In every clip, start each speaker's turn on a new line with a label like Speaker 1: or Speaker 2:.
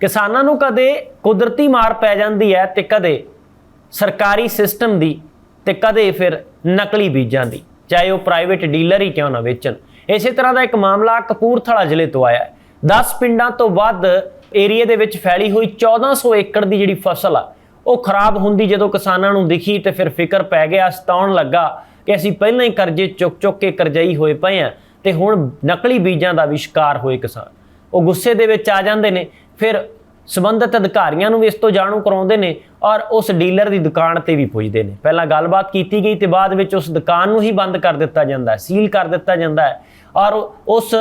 Speaker 1: ਕਿਸਾਨਾਂ ਨੂੰ ਕਦੇ ਕੁਦਰਤੀ ਮਾਰ ਪੈ ਜਾਂਦੀ ਹੈ ਤੇ ਕਦੇ ਸਰਕਾਰੀ ਸਿਸਟਮ ਦੀ ਤੇ ਕਦੇ ਫਿਰ ਨਕਲੀ ਬੀਜਾਂ ਦੀ, ਚਾਹੇ ਉਹ ਪ੍ਰਾਈਵੇਟ ਡੀਲਰ ਹੀ ਕਿਉਂ ਨਾ ਵੇਚਣ। ਇਸੇ ਤਰ੍ਹਾਂ ਦਾ ਇੱਕ ਮਾਮਲਾ ਕਪੂਰਥਲਾ ਜ਼ਿਲ੍ਹੇ ਤੋਂ ਆਇਆ ਹੈ। 10 ਪਿੰਡਾਂ ਤੋਂ ਵੱਧ ਏਰੀਆ ਦੇ ਵਿੱਚ ਫੈਲੀ ਹੋਈ 1400 ਏਕੜ ਦੀ ਜਿਹੜੀ ਫਸਲ ਆ, ਉਹ ਖਰਾਬ ਹੁੰਦੀ ਜਦੋਂ ਕਿਸਾਨਾਂ ਨੂੰ ਦਿਖੀ ਤੇ ਫਿਰ ਫਿਕਰ ਪੈ ਗਿਆ, ਸਤਾਉਣ ਲੱਗਾ ਕਿ ਅਸੀਂ ਪਹਿਲਾਂ ਹੀ ਕਰਜ਼ੇ ਚੁੱਕ ਚੁੱਕ ਕੇ ਕਰਜ਼ਈ ਹੋਏ ਪਏ ਆ ਤੇ ਹੁਣ ਨਕਲੀ ਬੀਜਾਂ ਦਾ ਵੀ ਸ਼ਿਕਾਰ ਹੋਏ ਕਿਸਾਨ। ਉਹ ਗੁੱਸੇ ਦੇ ਵਿੱਚ ਆ ਜਾਂਦੇ ਨੇ ਫਿਰ ਸਬੰਧਤ ਅਧਿਕਾਰੀਆਂ ਨੂੰ ਵੀ ਇਸ ਤੋਂ ਜਾਣੂ ਕਰਾਉਂਦੇ ਨੇ ਔਰ ਉਸ ਡੀਲਰ ਦੀ ਦੁਕਾਨ ਤੇ ਵੀ ਪੁੱਜਦੇ ਨੇ। ਪਹਿਲਾਂ ਗੱਲਬਾਤ ਕੀਤੀ ਗਈ ਤੇ ਬਾਅਦ ਵਿੱਚ ਉਸ ਦੁਕਾਨ ਨੂੰ ਹੀ ਬੰਦ ਕਰ ਦਿੱਤਾ ਜਾਂਦਾ ਹੈ, ਸੀਲ ਕਰ ਦਿੱਤਾ ਜਾਂਦਾ ਹੈ ਔਰ ਉਸ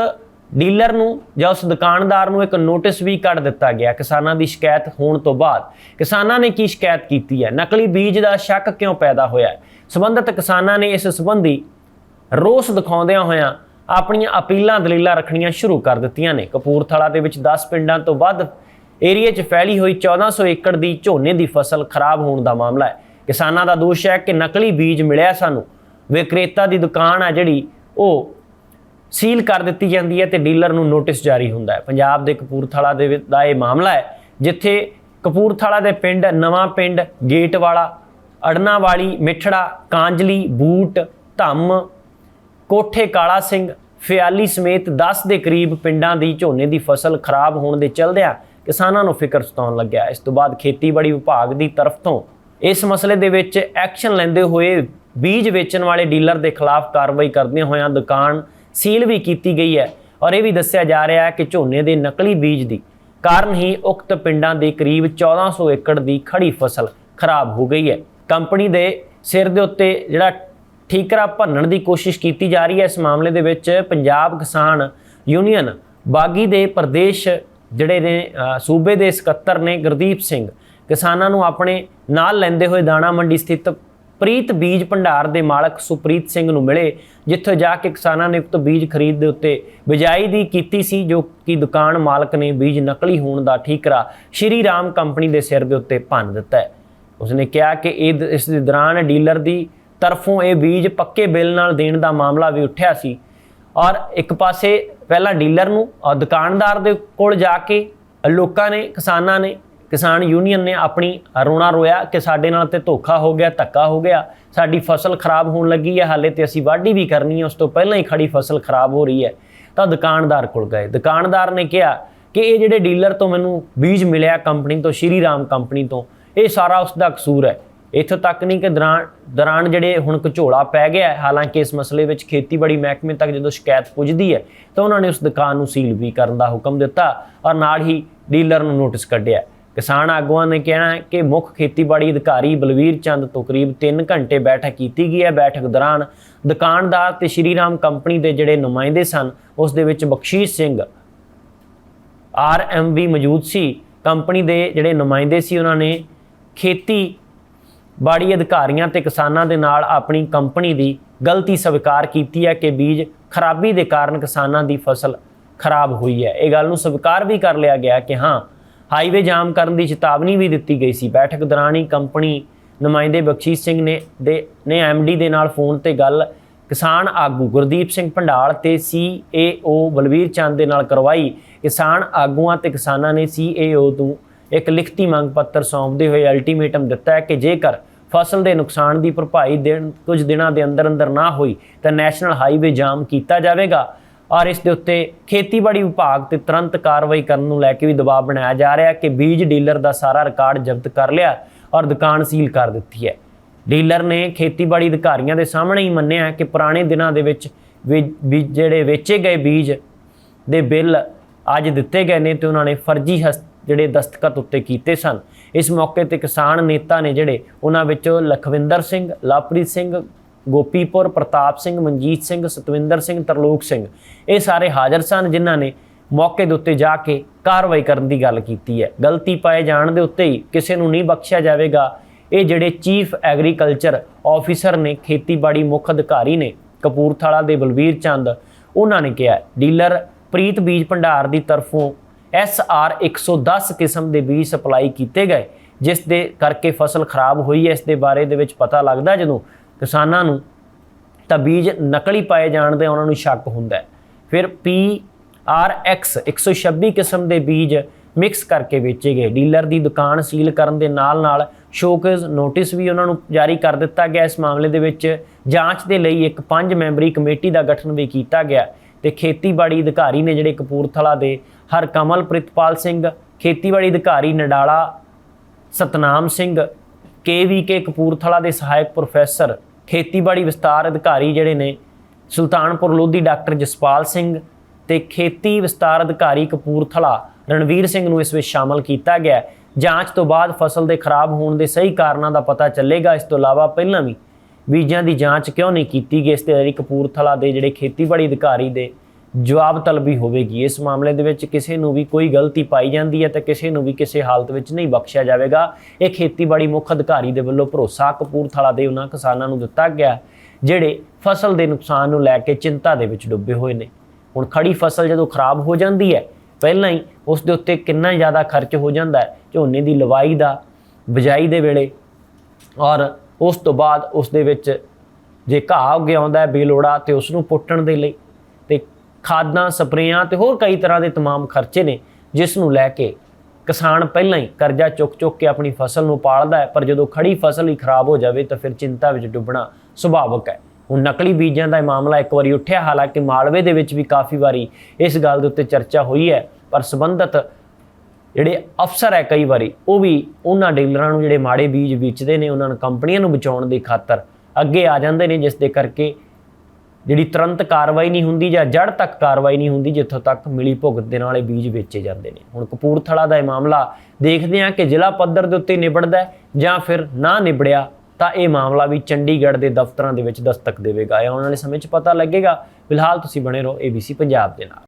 Speaker 1: ਡੀਲਰ ਨੂੰ ਜਾਂ ਉਸ ਦੁਕਾਨਦਾਰ ਨੂੰ ਇੱਕ ਨੋਟਿਸ ਵੀ ਕੱਢ ਦਿੱਤਾ ਗਿਆ। ਕਿਸਾਨਾਂ ਦੀ ਸ਼ਿਕਾਇਤ ਹੋਣ ਤੋਂ ਬਾਅਦ ਕਿਸਾਨਾਂ ਨੇ ਕੀ ਸ਼ਿਕਾਇਤ ਕੀਤੀ ਹੈ? ਨਕਲੀ ਬੀਜ ਦਾ ਸ਼ੱਕ ਕਿਉਂ ਪੈਦਾ ਹੋਇਆ ਹੈ? ਸਬੰਧਤ ਕਿਸਾਨਾਂ ਨੇ ਇਸ ਸੰਬੰਧੀ ਰੋਸ ਦਿਖਾਉਂਦਿਆਂ ਹੋਇਆਂ ਆਪਣੀਆਂ ਅਪੀਲਾਂ, ਦਲੀਲਾਂ ਰੱਖਣੀਆਂ ਸ਼ੁਰੂ ਕਰ ਦਿੱਤੀਆਂ ਨੇ। ਕਪੂਰਥਲਾ ਦੇ ਵਿੱਚ 10 ਪਿੰਡਾਂ ਤੋਂ ਵੱਧ ਏਰੀਆ 'ਚ ਫੈਲੀ ਹੋਈ 1400 ਏਕੜ ਦੀ ਝੋਨੇ ਦੀ ਫਸਲ ਖਰਾਬ ਹੋਣ ਦਾ ਮਾਮਲਾ ਹੈ। ਕਿਸਾਨਾਂ ਦਾ ਦੋਸ਼ ਹੈ ਕਿ ਨਕਲੀ ਬੀਜ ਮਿਲਿਆ ਸਾਨੂੰ। ਵਿਕਰੇਤਾ ਦੀ ਦੁਕਾਨ ਆ ਜਿਹੜੀ, ਉਹ ਸੀਲ ਕਰ ਦਿੱਤੀ ਜਾਂਦੀ ਹੈ ਤੇ ਡੀਲਰ ਨੂੰ ਨੋਟਿਸ ਜਾਰੀ ਹੁੰਦਾ ਹੈ। ਪੰਜਾਬ ਦੇ ਕਪੂਰਥਲਾ ਦੇ ਵਿੱਚ ਦਾ ਇਹ ਮਾਮਲਾ ਹੈ, ਜਿੱਥੇ ਕਪੂਰਥਲਾ ਦੇ ਪਿੰਡ ਨਵਾਂ ਪਿੰਡ ਗੇਟ ਵਾਲਾ ਅੜਨਾ ਵਾਲੀ ਮਿੱਠੜਾ, ਕਾਂਜਲੀ, ਬੂਟ, ਧੰਮ ਕੋਠੇ ਕਾਲਾ ਸਿੰਘ ਫਿਆਲੀ ਸਮੇਤ 10 ਦੇ ਕਰੀਬ ਪਿੰਡਾਂ ਦੀ ਝੋਨੇ ਦੀ ਫਸਲ ਖਰਾਬ ਹੋਣ ਦੇ ਚਲਦਿਆਂ ਕਿਸਾਨਾਂ ਨੂੰ ਫਿਕਰ ਸਤਾਉਣ ਲੱਗਿਆ। ਇਸ ਤੋਂ ਬਾਅਦ ਖੇਤੀਬਾੜੀ ਵਿਭਾਗ ਦੀ ਤਰਫ ਤੋਂ ਇਸ ਮਸਲੇ ਦੇ ਵਿੱਚ ਐਕਸ਼ਨ ਲੈਂਦੇ ਹੋਏ ਬੀਜ ਵੇਚਣ ਵਾਲੇ ਡੀਲਰ ਦੇ ਖਿਲਾਫ ਕਾਰਵਾਈ ਕਰਦਿਆਂ ਹੋਇਆਂ ਦੁਕਾਨ ਸੀਲ ਵੀ ਕੀਤੀ ਗਈ ਹੈ ਔਰ ਇਹ ਵੀ ਦੱਸਿਆ ਜਾ ਰਿਹਾ ਹੈ ਕਿ ਝੋਨੇ ਦੇ ਨਕਲੀ ਬੀਜ ਦੀ ਕਾਰਨ ਹੀ ਉਕਤ ਪਿੰਡਾਂ ਦੇ ਕਰੀਬ 1400 ਏਕੜ ਦੀ ਖੜੀ ਫਸਲ ਖਰਾਬ ਹੋ ਗਈ ਹੈ। ਕੰਪਨੀ ਦੇ ਸਿਰ ਦੇ ਉੱਤੇ ਜਿਹੜਾ ਠੀਕਰਾ ਭੰਨਣ ਦੀ ਕੋਸ਼ਿਸ਼ ਕੀਤੀ ਜਾ ਰਹੀ ਹੈ। ਇਸ ਮਾਮਲੇ ਦੇ ਵਿੱਚ ਪੰਜਾਬ ਕਿਸਾਨ ਯੂਨੀਅਨ ਬਾਗੀ ਦੇ ਪ੍ਰਦੇਸ਼ ਜਿਹੜੇ ਨੇ ਸੂਬੇ ਦੇ ਸਕੱਤਰ ਨੇ ਗੁਰਦੀਪ ਸਿੰਘ। ਕਿਸਾਨਾਂ ਨੂੰ ਆਪਣੇ ਨਾਲ ਲੈਂਦੇ ਹੋਏ ਦਾਣਾ ਮੰਡੀ ਸਥਿਤ ਪ੍ਰੀਤ ਬੀਜ ਭੰਡਾਰ ਦੇ ਮਾਲਕ ਸੁਪ੍ਰੀਤ ਸਿੰਘ ਨੂੰ ਮਿਲੇ, ਜਿੱਥੇ ਜਾ ਕੇ ਕਿਸਾਨਾਂ ਨੇ ਉਕਤ ਬੀਜ ਖਰੀਦ ਦੇ ਉੱਤੇ ਬਿਜਾਈ ਦੀ ਕੀਤੀ ਸੀ, ਜੋ ਕਿ ਦੁਕਾਨ ਮਾਲਕ ਨੇ ਬੀਜ ਨਕਲੀ ਹੋਣ ਦਾ ਠੀਕਰਾ ਸ਼੍ਰੀ ਰਾਮ ਕੰਪਨੀ ਦੇ ਸਿਰ ਦੇ ਉੱਤੇ ਭੰਨ ਦਿੱਤਾ ਹੈ। ਉਸਨੇ ਕਿਹਾ ਕਿ ਇਹ ਇਸ ਦੇ ਦੌਰਾਨ ਡੀਲਰ ਦੀ ਤਰਫੋਂ ਇਹ ਬੀਜ ਪੱਕੇ ਬਿੱਲ ਨਾਲ ਦੇਣ ਦਾ ਮਾਮਲਾ ਵੀ ਉੱਠਿਆ ਸੀ। ਔਰ ਇੱਕ ਪਾਸੇ ਪਹਿਲਾਂ ਡੀਲਰ ਨੂੰ ਔਰ ਦੁਕਾਨਦਾਰ ਦੇ ਕੋਲ ਜਾ ਕੇ ਲੋਕਾਂ ਨੇ, ਕਿਸਾਨਾਂ ਨੇ, ਕਿਸਾਨ ਯੂਨੀਅਨ ਨੇ ਆਪਣੀ ਰੋਣਾ ਰੋਇਆ ਕਿ ਸਾਡੇ ਨਾਲ ਤੇ ਧੋਖਾ ਹੋ ਗਿਆ, ਧੱਕਾ ਹੋ ਗਿਆ, ਸਾਡੀ ਫਸਲ ਖਰਾਬ ਹੋਣ ਲੱਗੀ ਹੈ, ਹਾਲੇ ਤੇ ਅਸੀਂ ਵਾਢੀ ਵੀ ਕਰਨੀ ਹੈ, ਉਸ ਤੋਂ ਪਹਿਲਾਂ ਹੀ ਖੜੀ ਫਸਲ ਖਰਾਬ ਹੋ ਰਹੀ ਹੈ। ਤਾਂ ਦੁਕਾਨਦਾਰ ਕੋਲ ਗਏ। ਦੁਕਾਨਦਾਰ ਨੇ ਕਿਹਾ ਕਿ ਇਹ ਜਿਹੜੇ ਡੀਲਰ ਤੋਂ ਮੈਨੂੰ ਬੀਜ ਮਿਲਿਆ ਕੰਪਨੀ ਤੋਂ, ਸ਼੍ਰੀ ਰਾਮ ਕੰਪਨੀ ਤੋਂ, ਇਹ ਸਾਰਾ ਉਸ ਦਾ ਕਸੂਰ ਹੈ। ਇੱਥੋਂ ਤੱਕ ਨਹੀਂ ਕਿ ਦੌਰਾਨ ਦੌਰਾਨ ਜਿਹੜੇ ਹੁਣ ਘਚੋਲਾ ਪੈ ਗਿਆ ਹੈ, ਹਾਲਾਂਕਿ ਇਸ ਮਸਲੇ ਵਿੱਚ ਖੇਤੀਬਾੜੀ ਮਹਿਕਮੇ ਤੱਕ ਜਦੋਂ ਸ਼ਿਕਾਇਤ ਪੁੱਜਦੀ ਹੈ, ਤਾਂ ਉਹਨਾਂ ਨੇ ਉਸ ਦੁਕਾਨ ਨੂੰ ਸੀਲ ਵੀ ਕਰਨ ਦਾ ਹੁਕਮ ਦਿੱਤਾ ਔਰ ਨਾਲ ਹੀ ਡੀਲਰ ਨੂੰ ਨੋਟਿਸ ਕੱਢਿਆ। ਕਿਸਾਨ ਆਗੂਆਂ ਨੇ ਕਿਹਾ ਹੈ ਕਿ ਮੁੱਖ ਖੇਤੀਬਾੜੀ ਅਧਿਕਾਰੀ ਬਲਵੀਰ ਚੰਦ ਤੋਂ ਕਰੀਬ 3 ਘੰਟੇ ਬੈਠਕ ਕੀਤੀ ਗਈ ਹੈ। ਬੈਠਕ ਦੌਰਾਨ ਦੁਕਾਨਦਾਰ ਤੇ ਸ਼੍ਰੀ ਰਾਮ ਕੰਪਨੀ ਦੇ ਜਿਹੜੇ ਨੁਮਾਇੰਦੇ ਸਨ, ਉਸ ਦੇ ਵਿੱਚ ਬਖਸ਼ੀਸ਼ ਸਿੰਘ ਆਰ ਵੀ ਮੌਜੂਦ ਸੀ। ਕੰਪਨੀ ਦੇ ਜਿਹੜੇ ਨੁਮਾਇੰਦੇ ਸੀ, ਉਹਨਾਂ ਨੇ ਖੇਤੀ ਬਾੜੀ ਅਧਿਕਾਰੀਆਂ ਤੇ ਕਿਸਾਨਾਂ ਦੇ ਨਾਲ ਆਪਣੀ ਕੰਪਨੀ ਦੀ ਗਲਤੀ ਸਵੀਕਾਰ ਕੀਤੀ ਹੈ ਕਿ ਬੀਜ ਖਰਾਬੀ ਦੇ ਕਾਰਨ ਕਿਸਾਨਾਂ ਦੀ ਫਸਲ ਖਰਾਬ ਹੋਈ ਹੈ। ਇਹ ਗੱਲ ਨੂੰ ਸਵੀਕਾਰ ਵੀ ਕਰ ਲਿਆ ਗਿਆ ਕਿ ਹਾਂ, ਹਾਈਵੇ ਜਾਮ ਕਰਨ ਦੀ ਚੇਤਾਵਨੀ ਵੀ ਦਿੱਤੀ ਗਈ ਸੀ। ਬੈਠਕ ਦੌਰਾਨ ਹੀ ਕੰਪਨੀ ਨੁਮਾਇੰਦੇ ਬਖਸ਼ੀਸ਼ ਸਿੰਘ ਨੇ ਦੇ, ਨੇ ਐਮਡੀ ਦੇ ਨਾਲ ਫੋਨ ਤੇ ਗੱਲ ਕਿਸਾਨ ਆਗੂ ਗੁਰਦੀਪ ਸਿੰਘ ਭੰਡਾਲ ਤੇ ਸੀਏਓ ਬਲਵੀਰ ਚੰਦ ਦੇ ਨਾਲ ਕਰਵਾਈ। ਕਿਸਾਨ ਆਗੂਆਂ ਤੇ ਕਿਸਾਨਾਂ ਨੇ ਸੀਏਓ ਤੋਂ ਇੱਕ ਲਿਖਤੀ ਮੰਗ ਪੱਤਰ ਸੌਂਪਦੇ ਹੋਏ ਅਲਟੀਮੇਟਮ ਦਿੱਤਾ ਹੈ ਕਿ ਜੇਕਰ ਫਸਲ ਦੇ ਨੁਕਸਾਨ ਦੀ ਭਰਪਾਈ ਦੇਣ ਕੁਝ ਦਿਨਾਂ ਦੇ ਅੰਦਰ ਅੰਦਰ ਨਾ ਹੋਈ, ਤਾਂ ਨੈਸ਼ਨਲ ਹਾਈਵੇ ਜਾਮ ਕੀਤਾ ਜਾਵੇਗਾ ਔਰ ਇਸ ਦੇ ਉੱਤੇ ਖੇਤੀਬਾੜੀ ਵਿਭਾਗ ਤੇ ਤੁਰੰਤ ਕਾਰਵਾਈ ਕਰਨ ਨੂੰ ਲੈ ਕੇ ਵੀ ਦਬਾਅ ਬਣਾਇਆ ਜਾ ਰਿਹਾ ਕਿ ਬੀਜ ਡੀਲਰ ਦਾ ਸਾਰਾ ਰਿਕਾਰਡ ਜ਼ਬਤ ਕਰ ਲਿਆ ਔਰ ਦੁਕਾਨ ਸੀਲ ਕਰ ਦਿੱਤੀ ਹੈ। ਡੀਲਰ ਨੇ ਖੇਤੀਬਾੜੀ ਅਧਿਕਾਰੀਆਂ ਦੇ ਸਾਹਮਣੇ ਹੀ ਮੰਨਿਆ ਕਿ ਪੁਰਾਣੇ ਦਿਨਾਂ ਦੇ ਵਿੱਚ ਵੀ ਵੀ ਜਿਹੜੇ ਵੇਚੇ ਗਏ ਬੀਜ ਦੇ ਬਿੱਲ ਅੱਜ ਦਿੱਤੇ ਗਏ ਨੇ ਤੇ ਉਹਨਾਂ ਨੇ ਫਰਜ਼ੀ ਹਸ ਜਿਹੜੇ ਦਸਤਖਤ ਉੱਤੇ ਕੀਤੇ ਸਨ। ਇਸ ਮੌਕੇ ਤੇ ਕਿਸਾਨ ਨੇਤਾ ਨੇ ਜਿਹੜੇ ਉਹਨਾਂ ਵਿੱਚੋਂ ਲਖਵਿੰਦਰ ਸਿੰਘ, ਲਵਪ੍ਰੀਤ ਸਿੰਘ, ਗੋਪੀਪੁਰ, ਪ੍ਰਤਾਪ ਸਿੰਘ, ਮਨਜੀਤ ਸਿੰਘ, ਸਤਵਿੰਦਰ ਸਿੰਘ, ਤਰਲੋਕ ਸਿੰਘ, ਇਹ ਸਾਰੇ ਹਾਜ਼ਰ ਸਨ ਜਿਨ੍ਹਾਂ ਨੇ ਮੌਕੇ ਦੇ ਉੱਤੇ ਜਾ ਕੇ ਕਾਰਵਾਈ ਕਰਨ ਦੀ ਗੱਲ ਕੀਤੀ ਹੈ। ਗਲਤੀ ਪਾਏ ਜਾਣ ਦੇ ਉੱਤੇ ਹੀ ਕਿਸੇ ਨੂੰ ਨਹੀਂ ਬਖਸ਼ਿਆ ਜਾਵੇਗਾ। ਇਹ ਜਿਹੜੇ ਚੀਫ ਐਗਰੀਕਲਚਰ ਆਫੀਸਰ ਨੇ, ਖੇਤੀਬਾੜੀ ਮੁੱਖ ਅਧਿਕਾਰੀ ਨੇ, ਕਪੂਰਥਲਾ ਦੇ ਬਲਵੀਰ ਚੰਦ, ਉਹਨਾਂ ਨੇ ਕਿਹਾ ਡੀਲਰ ਪ੍ਰੀਤ ਬੀਜ ਭੰਡਾਰ ਦੀ ਤਰਫੋਂ ਐਸ ਆਰ 110 ਕਿਸਮ ਦੇ ਬੀਜ ਸਪਲਾਈ ਕੀਤੇ ਗਏ, ਜਿਸ ਦੇ ਕਰਕੇ ਫਸਲ ਖਰਾਬ ਹੋਈ ਹੈ। ਇਸ ਦੇ ਬਾਰੇ ਦੇ ਵਿੱਚ ਪਤਾ ਲੱਗਦਾ ਜਦੋਂ ਕਿਸਾਨਾਂ ਨੂੰ ਤਾਂ ਬੀਜ ਨਕਲੀ ਪਾਏ ਜਾਣ ਦੇ ਉਹਨਾਂ ਨੂੰ ਸ਼ੱਕ ਹੁੰਦਾ ਹੈ। ਫਿਰ ਪੀ ਆਰ ਐਕਸ 126 ਕਿਸਮ ਦੇ ਬੀਜ ਮਿਕਸ ਕਰਕੇ ਵੇਚੇ ਗਏ। ਡੀਲਰ ਦੀ ਦੁਕਾਨ ਸੀਲ ਕਰਨ ਦੇ ਨਾਲ-ਨਾਲ ਸ਼ੋਕੇਸ ਨੋਟਿਸ ਵੀ ਉਹਨਾਂ ਨੂੰ ਜਾਰੀ ਕਰ ਦਿੱਤਾ ਗਿਆ। ਇਸ ਮਾਮਲੇ ਦੇ ਵਿੱਚ ਜਾਂਚ ਦੇ ਲਈ ਇੱਕ ਪੰਜ ਮੈਂਬਰੀ ਕਮੇਟੀ ਦਾ ਗਠਨ ਵੀ ਕੀਤਾ ਗਿਆ। ਤੇ ਖੇਤੀਬਾੜੀ ਅਧਿਕਾਰੀ ਨੇ ਜਿਹੜੇ ਕਪੂਰਥਲਾ ਦੇ ਹਰਕਮਲ ਪ੍ਰਿਤਪਾਲ ਸਿੰਘ, ਖੇਤੀਬਾੜੀ ਅਧਿਕਾਰੀ ਨਡਾਲਾ, ਸਤਨਾਮ ਸਿੰਘ ਕੇਵੀਕੇ ਕਪੂਰਥਲਾ ਦੇ ਸਹਾਇਕ ਪ੍ਰੋਫੈਸਰ, ਖੇਤੀਬਾੜੀ ਵਿਸਤਾਰ ਅਧਿਕਾਰੀ ਜਿਹੜੇ ਨੇ, ਸੁਲਤਾਨਪੁਰ ਲੋਧੀ ਡਾਕਟਰ ਜਸਪਾਲ ਸਿੰਘ ਤੇ ਖੇਤੀ ਵਿਸਤਾਰ ਅਧਿਕਾਰੀ ਕਪੂਰਥਲਾ ਰਣਵੀਰ ਸਿੰਘ ਨੂੰ ਇਸ ਵਿੱਚ ਸ਼ਾਮਲ ਕੀਤਾ ਗਿਆ। ਜਾਂਚ ਤੋਂ ਬਾਅਦ ਫਸਲ ਦੇ ਖਰਾਬ ਹੋਣ ਦੇ ਸਹੀ ਕਾਰਨਾਂ ਦਾ ਪਤਾ ਚੱਲੇਗਾ। ਇਸ ਤੋਂ ਇਲਾਵਾ ਪਹਿਲਾਂ ਵੀ ਬੀਜਾਂ ਦੀ ਜਾਂਚ ਕਿਉਂ ਨਹੀਂ ਕੀਤੀ ਗਈ? ਇਸ ਤੇ ਜਿਹੜੀ ਕਪੂਰਥਲਾ ਦੇ ਜਿਹੜੇ ਖੇਤੀਬਾੜੀ ਅਧਿਕਾਰੀ ਦੇ ਜਵਾਬ ਤਲਬੀ ਹੋਵੇਗੀ। ਇਸ ਮਾਮਲੇ ਦੇ ਵਿੱਚ ਕਿਸੇ ਨੂੰ ਵੀ ਕੋਈ ਗਲਤੀ ਪਾਈ ਜਾਂਦੀ ਹੈ ਤਾਂ ਕਿਸੇ ਨੂੰ ਵੀ ਕਿਸੇ ਹਾਲਤ ਵਿੱਚ ਨਹੀਂ ਬਖਸ਼ਿਆ ਜਾਵੇਗਾ। ਇਹ ਖੇਤੀਬਾੜੀ ਮੁੱਖ ਅਧਿਕਾਰੀ ਦੇ ਵੱਲੋਂ ਭਰੋਸਾ ਕਪੂਰਥਲਾ ਦੇ ਉਹਨਾਂ ਕਿਸਾਨਾਂ ਨੂੰ ਦਿੱਤਾ ਗਿਆ, ਜਿਹੜੇ ਫਸਲ ਦੇ ਨੁਕਸਾਨ ਨੂੰ ਲੈ ਕੇ ਚਿੰਤਾ ਦੇ ਵਿੱਚ ਡੁੱਬੇ ਹੋਏ ਨੇ। ਹੁਣ ਖੜੀ ਫਸਲ ਜਦੋਂ ਖਰਾਬ ਹੋ ਜਾਂਦੀ ਹੈ, ਪਹਿਲਾਂ ਹੀ ਉਸ ਦੇ ਉੱਤੇ ਕਿੰਨਾ ਜ਼ਿਆਦਾ ਖਰਚ ਹੋ ਜਾਂਦਾ ਹੈ, ਝੋਨੇ ਦੀ ਲਵਾਈ ਦਾ ਬਿਜਾਈ ਦੇ ਵੇਲੇ ਔਰ ਉਸ ਤੋਂ ਬਾਅਦ ਉਸ ਦੇ ਵਿੱਚ ਜੇ ਘਾਹ ਉੱਗ ਆਉਂਦਾ ਹੈ, ਬੇਲੋੜਾ ਤੇ ਉਸ ਨੂੰ ਪੁੱਟਣ ਦੇ ਲਈ। ਖਾਦਾਂ ਸਪਰੇਆਂ ਤੇ ਹੋਰ ਕਈ ਤਰ੍ਹਾਂ ਦੇ तमाम ਖਰਚੇ ਨੇ ਜਿਸ ਨੂੰ ਲੈ ਕੇ ਕਿਸਾਨ ਪਹਿਲਾਂ ਹੀ ਕਰਜ਼ਾ ਚੁੱਕ ਚੁੱਕ ਕੇ ਆਪਣੀ ਫਸਲ ਨੂੰ ਪਾਲਦਾ ਹੈ ਪਰ ਜਦੋਂ ਖੜੀ ਫਸਲ ਹੀ ਖਰਾਬ ਹੋ ਜਾਵੇ ਤਾਂ ਫਿਰ ਚਿੰਤਾ ਵਿੱਚ ਡੁੱਬਣਾ ਸੁਭਾਵਕ ਹੈ ਹੁਣ ਨਕਲੀ ਬੀਜਾਂ ਦਾ ਇਹ ਮਾਮਲਾ ਇੱਕ ਵਾਰੀ ਉੱਠਿਆ ਹਾਲਾਂਕਿ ਮਾਲਵੇ ਦੇ ਵਿੱਚ ਵੀ ਕਾਫੀ ਵਾਰੀ ਇਸ ਗੱਲ ਦੇ ਉੱਤੇ ਚਰਚਾ ਹੋਈ ਹੈ ਪਰ ਸੰਬੰਧਤ ਜਿਹੜੇ ਅਫਸਰ ਹੈ ਕਈ ਵਾਰੀ ਉਹ ਵੀ ਉਹਨਾਂ ਡੀਲਰਾਂ ਨੂੰ ਜਿਹੜੇ ਮਾੜੇ ਬੀਜ ਵੇਚਦੇ ਨੇ ਉਹਨਾਂ ਨੂੰ ਕੰਪਨੀਆਂ ਨੂੰ ਬਚਾਉਣ ਦੀ ਖਾਤਰ ਅੱਗੇ ਆ ਜਾਂਦੇ ਨੇ ਜਿਸ ਦੇ ਕਰਕੇ ਜਿਹੜੀ ਤੁਰੰਤ ਕਾਰਵਾਈ ਨਹੀਂ ਹੁੰਦੀ ਜਾਂ ਜੜ ਤੱਕ ਕਾਰਵਾਈ ਨਹੀਂ ਹੁੰਦੀ, ਜਿੱਥੋਂ ਤੱਕ ਮਿਲੀ ਭੁਗਤ ਦੇ ਨਾਲ ਇਹ ਬੀਜ ਵੇਚੇ ਜਾਂਦੇ ਨੇ। ਹੁਣ ਕਪੂਰਥਲਾ ਦਾ ਇਹ ਮਾਮਲਾ ਦੇਖਦੇ ਹਾਂ ਕਿ ਜ਼ਿਲ੍ਹਾ ਪੱਧਰ ਦੇ ਉੱਤੇ ਨਿਬੜਦਾ ਜਾਂ ਫਿਰ ਨਾ ਨਿਬੜਿਆ, ਤਾਂ ਇਹ ਮਾਮਲਾ ਵੀ ਚੰਡੀਗੜ੍ਹ ਦੇ ਦਫ਼ਤਰਾਂ ਦੇ ਵਿੱਚ ਦਸਤਕ ਦੇਵੇਗਾ। ਇਹ ਆਉਣ ਵਾਲੇ ਸਮੇਂ 'ਚ ਪਤਾ ਲੱਗੇਗਾ। ਫਿਲਹਾਲ ਤੁਸੀਂ ਬਣੇ ਰਹੋ ABC ਪੰਜਾਬ ਦੇ ਨਾਲ।